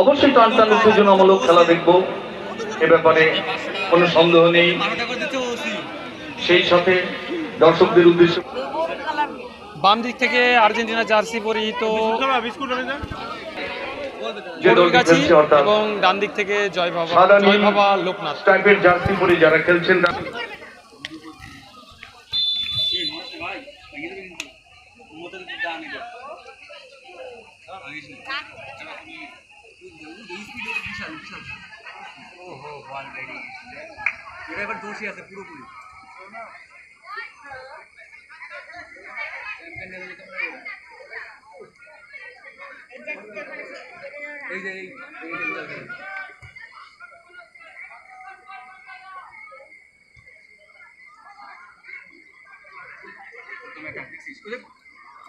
অবশ্যই টান টান উত্তেজনামূলক খেলা দেখব। এ ব্যাপারে কোনো সন্দেহ নেই। সেই সাথে দর্শকদের উদ্দেশ্যে বাম দিক থেকে আর্জেন্টিনা জার্সি পরিহিত। এবং ডান দিক থেকে জয় বাবা জয় বাবা লোকনাথ। স্ট্রাইপের জার্সি পরে যারা খেলছেন ಮೊದಲಿಗೆ ದಾನಿಗೆ বিশাল বিশাল ও হো অলরেডি এটা এবার দোষী আছে পুরোপুরি এই যে এই তুমি একটা দেখছিস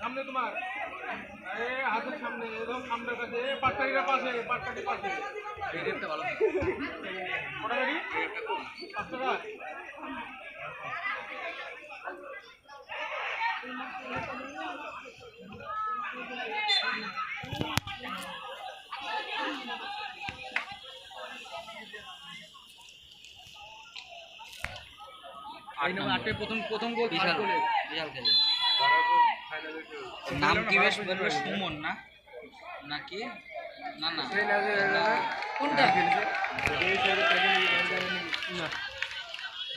সামনে তোমার। হাতের সামনে একদম সামনের কাছে পাশে পাঁচ টাকি পাশে। কটা গাড়ি? পাঁচ টাকা প্রথম প্রথম গোল বিশাল। বিশাল খেলে। নাম কি বেশ বলবে? সুমন না? নাকি? না না। কোনটা?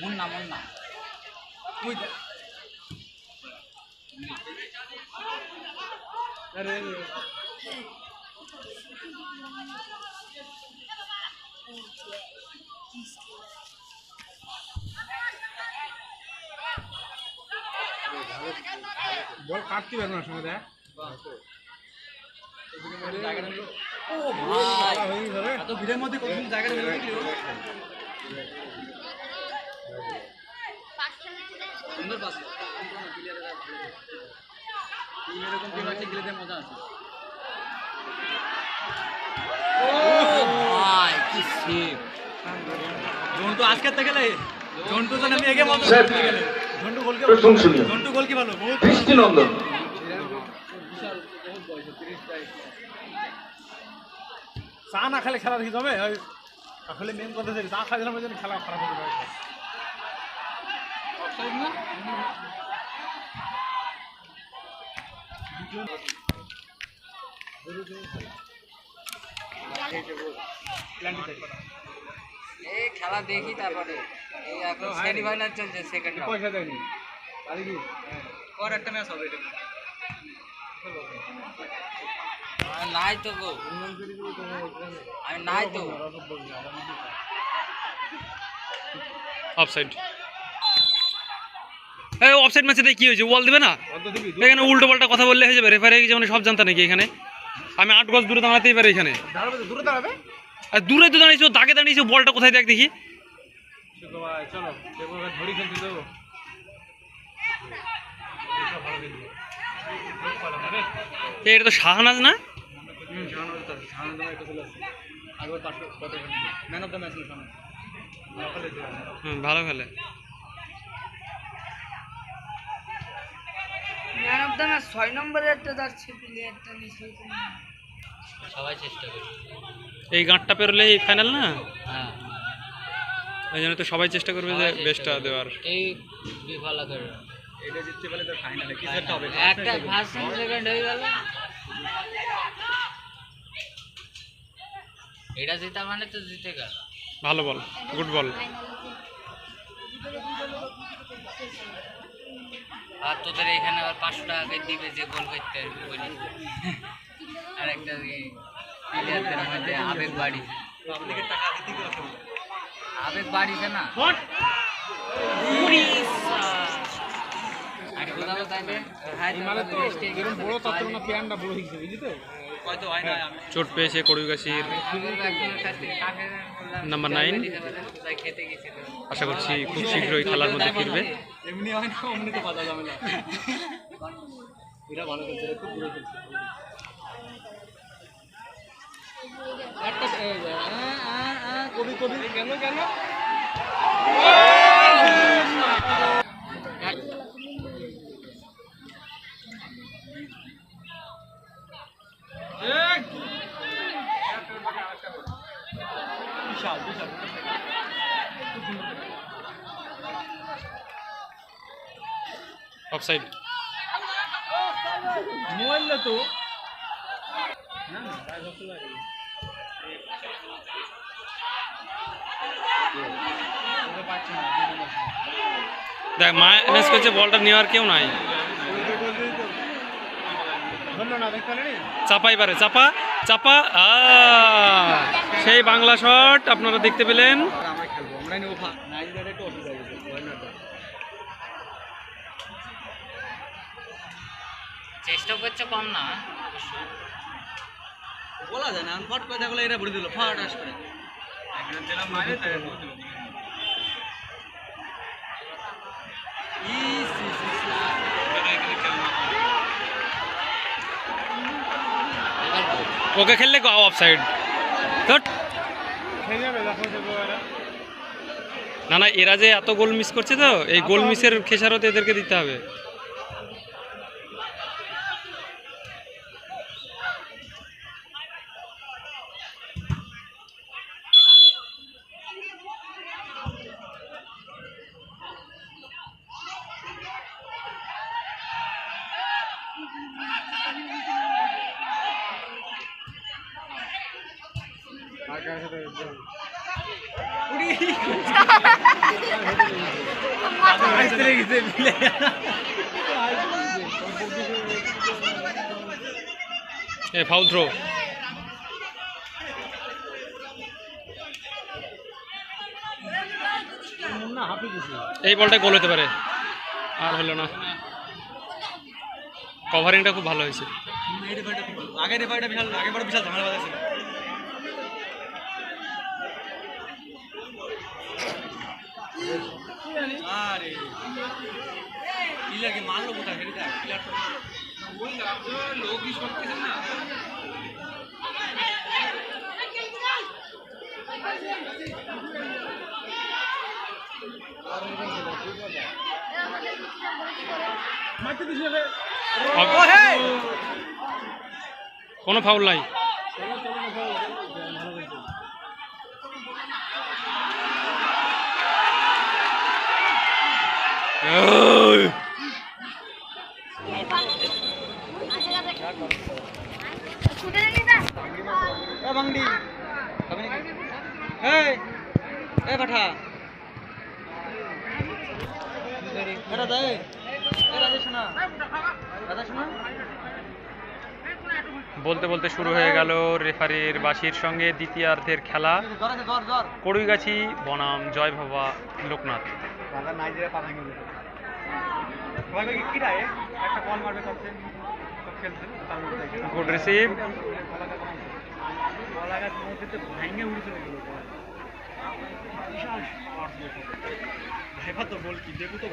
মুন্না মুন্না। বল কাটতে পারব না সঙ্গে দেখ। ও ভাই এত ভিড়ের মধ্যে কোন জায়গাটা বেরোতে গেল সুন্দর পাস এরকম টিম আছে গেলে মজা আছে ও ভাই কি সেভ জন্টু আজকে থেকে গেলে জন্টু তো আমি এগে মজা গোল। প্রশংসনীয় জন্টু গোল কি ভালো বহুত দৃষ্টিনন্দন। চা না খেলে খেলা দেখি যাবে আসলে মেন কথা চা আমার জন্য খেলা খারাপ হয়ে যাবে। এই খেলা দেখি তারপরে। এই এখন সেমিফাইনাল চলছে সেকেন্ড পয়সা দেয়নি। তাহলে কি? পর একটা ম্যাচ হবে এটা। নাই তো গো। আমি নাই তো। অফসাইড এই অফসাইড ম্যাচে কি হয়েছে বল দেবে না এখানে উল্টো পাল্টা কথা বললে হয়ে যাবে রেফারি যেমন সব জানতা নাকি এখানে? আমি আট গজ দূরে দাঁড়াতেই পারি এখানে। দাঁড়াবে দূরে দাঁড়াবে? আর দূরে তো দাঁড়িয়েছো, দাগে দাঁড়িয়েছো, বলটা কোথায় দেখ দেখি। এটা তো শাহনাজ না? ভালো খেলে। ম্যান অফ দ্য ম্যাচ, ছয় নম্বরের একটা যাচ্ছে, প্লেয়ারটা নিচে সবাই চেষ্টা করি। এই গাঁটটা পেরোলে এই ফাইনাল না? হ্যাঁ। এই জন্য তো সবাই চেষ্টা করবে যে বেস্টটা দেওয়ার। এই বিফলা করে এটা জিততে পারলে তো ফাইনালে কি সেট হবে একটা ফার্স্ট সেকেন্ড হয়ে গেল। এটা জেতা মানে তো জিতে গেল। ভালো বল গুড বল। আর তোদের এখানে আবার পাঁচশো টাকা দিবে যে গোল করতে বলি আর একটা প্লেয়ারদের মধ্যে আবেগ বাড়ি। আবেগ বাড়িছে না? চোট পেয়েছে কড়ুগাছির নাম্বার নাইন আশা করছি খুব শীঘ্রই খেলার মধ্যে ফিরবে। এমনি হয় না অমনি তো পাতা যাবে না এটা ভালো খেলছে খুব দূরে খেলছে। একটা এই যে, আ, আ, আ, কবি কবি কেন কেন বিশাল বিশাল অফসাইড মোবাইল না তো দেখ মাইনাস করছে বলটা নেওয়ার কেউ নাই। চাপাই পারে চাপা চাপা আ, সেই বাংলা শট আপনারা দেখতে পেলেন। আমরা খেলব আমরা নেব ফা নাইজেরিয়ার একটু অসুবিধা হয়েছে ওয়েনারটা চেষ্টা করছে কম না। বলা যায় না ফট করে থাকলে এরা ভরে দিল ফাট আস করে খেললে গাও অফ সাইড ওকে না না এরা যে এত গোল মিস করছে তো এই গোল মিসের খেসারত এদেরকে দিতে হবে। এ ফাউল থ্রো এই বলটা গোল হতে পারে। আর হলো না। কভারিংটা খুব ভালো হয়েছে। আগের বিশাল আগের বিশাল ঝামেলা বাজাছিল আরে। মারলো কোথায়? তো কোনো ফাউল নাই ওই! এ বাংডি এ পাঠা এ শোনা শোনা বলতে বলতে শুরু হয়ে গেল রেফারির বাসির সঙ্গে দ্বিতীয়ার্ধের খেলা। কড়ুইগাছি বনাম জয় বাবা লোকনাথ। গুড রিসিভ তো বল কি দেখো তো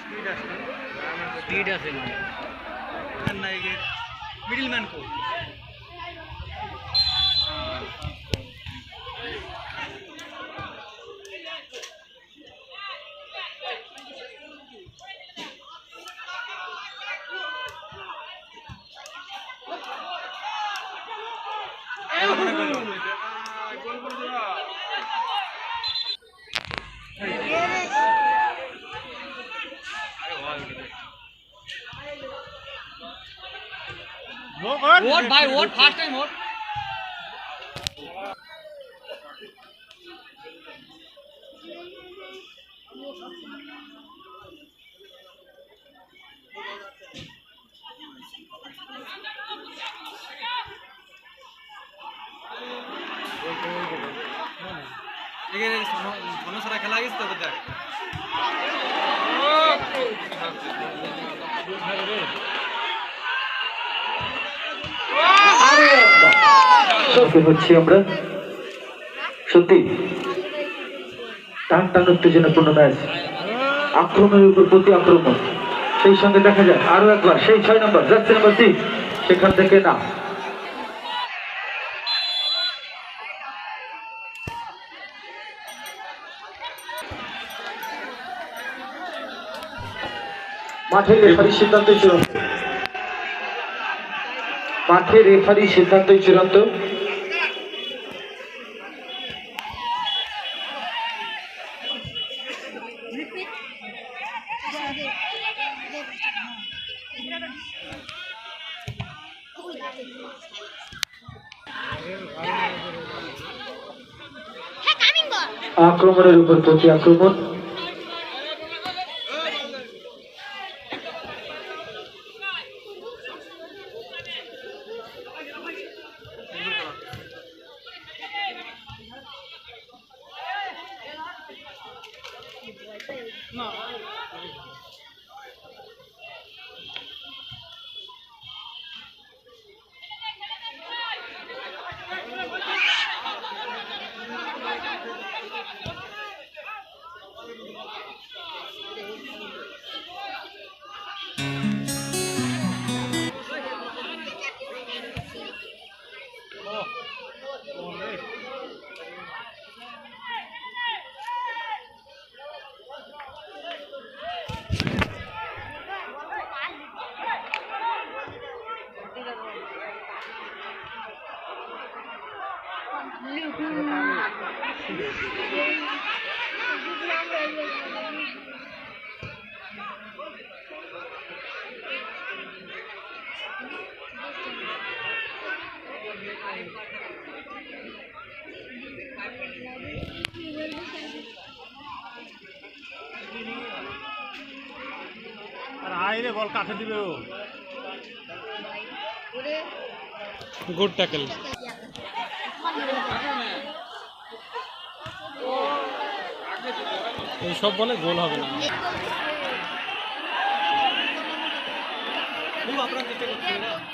স্পিড আসছে। স্পিড আছে মানে। নাইগের মিডল ম্যান কো ওট ভাই ওট ফার্স্ট টাইম ওট এখানে ঘন সারা খেলা গেছে তো দেখ হচ্ছি আমরা। সত্যি। টান টান উত্তেজনাপূর্ণ ম্যাচ। আক্রমণের উপর প্রতি আক্রমণ। সেই সঙ্গে দেখা যায়, আরও একবার, সেই ছয় নম্বর নাম্বার তিন। সেখান থেকে না। মাঠে রেফারির সিদ্ধান্তই চূড়ান্ত। মাঠে রেফারির সিদ্ধান্তই চূড়ান্ত আক্রমণের উপর প্রতি আক্রমণ। Hey, hey, hey. আর আইরে বল কাঠে দিবে ও। Good tackle. এইসব বলে গোল হবে না। এত